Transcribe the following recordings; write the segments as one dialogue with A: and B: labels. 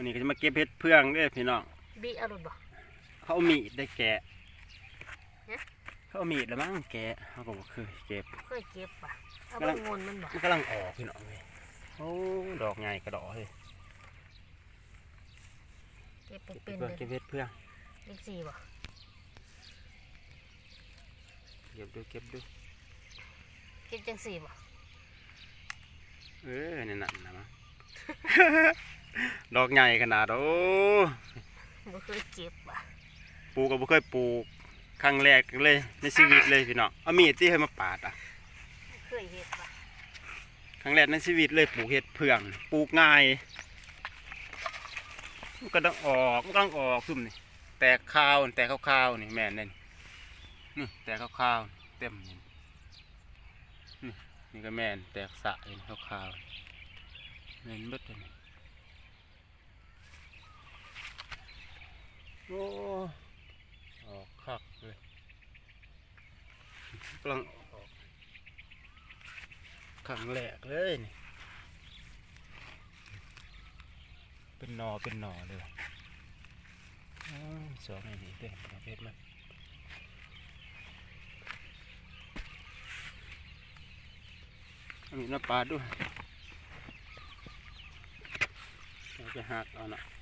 A: วันนี้ก็จะมาเก็บเห็ดเพื่องเด้อพี่น้อง
B: บีเอาหลุดบ่
A: เขาเอามีดได้แกะ
B: ฮะ
A: เขาเอามีดแล้วมั้งแกะเขาก็บ่เคยเก็บ
B: เคยเก็บป่ะเอา
A: กำลั
B: ไป
A: ง
B: งนมันบ่
A: มันกำลังออกพี่น้องเลยโอ้ดอกใหญ่กระดอกเลย
B: เก็บเป็นเป็น
A: เพื่อ
B: เลย
A: เก็บเห็ดเพื่อง
B: เลขสี่บ่
A: เก็บดูเก็บดู
B: เก็บจังสี่บ่
A: เออนี่นั่นนะมั้ง ดอกใหญ่ขนาด โอ้
B: บ่เคยเก็บป่ะ
A: ปลูกก็บ่เคยปลูกครั้งแรกเลยในชีวิตเลยพี่น้องเอามีดที่ให้มาปาดอะ
B: บ่เคยเฮ็ดป่ะ
A: ครั้งแรกในชีวิตเลยปลูกเห็ดเพื่องปลูกง่ายมันก็ต้องออกมันก็ต้องออกซุ่มนี่แตกข้าวแตกข้าวๆนี่แม่นเลยนี่แตกข้าวๆเต็มนี่นี่นี่ก็แม่นแตกสะเห็นข้าวๆแม่นเบิดเลย โอ้ออกคักเลยกำลังออกครั้งแรกเลยนี่เป็นหนอเป็นหนอเลยอ้าวสองไอ้นี่เด้งประเภทมันเอามีน้ำปลาด้วยเราจะหักเอาน่ะ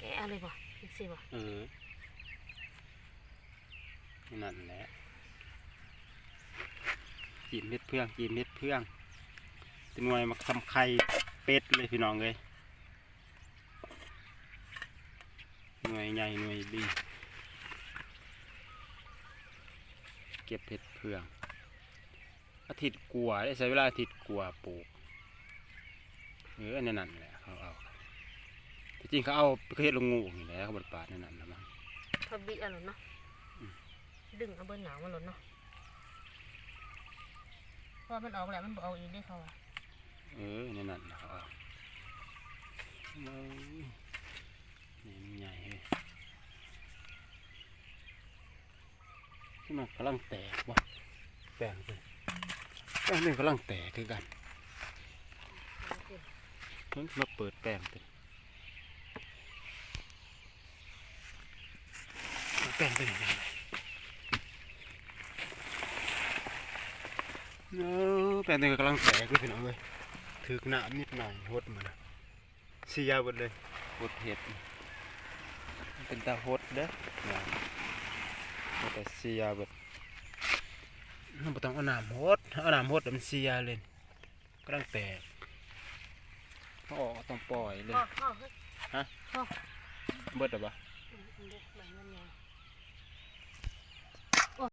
B: แกะเอาเลยบ่เลขสี่บ่
A: เออนั่นแหละจีนเม็ดเพื่องจีนเม็ดเพื่องเป็นหน่วยมาทำไข่เป็ดเลยพี่น้องเลยหน่วยใหญ่หน่วยดี เก็บเห็ดเพื่อง อาทิตย์กลัวได้ใช้เวลาอาทิตย์กลัวปลูกเอออันนั่นแหละเขาเอา ที่จริงเขาเอาไปเฮ็ดลงงูนี่แหละเขาบดปาดนั่นนั่นละมั้ง
B: พอบีเอาหลุดเนาะ
A: อืม
B: ดึงเอาเบิ่นหนาวมาหลุดเนาะเพราะมันออกแล้วมันบ่เอาอีกได้อเขาว่า
A: เออนี่นั่นนะครับเอาเอ้ยนี่มันใหญ่เลยที่มันกำลังแตกวะแป้งเลยแป้งนี่กำลังแตกคือกันเพิ่งมาเปิดแป้งเป็นเอา แป้งไปไหนกันเนาะแป้งนี่กำลังแตกเลยพี่น้องเลยถึกหนานิดหน่อยหดมันน่ะเสียหมดเลยหดเห็ดมันเป็นตาหดเด้อเนี่ยมันแต่เสียหมดเราบ่ต้องเอาน้ำหดเอาน้ำหดแล้วมันเสียเลยกำลังแตกเขาออกต้องปล่อยเลย
B: พ่อพ่อเฮ้ย
A: เบิดหรอปะ
B: อืมเด้อ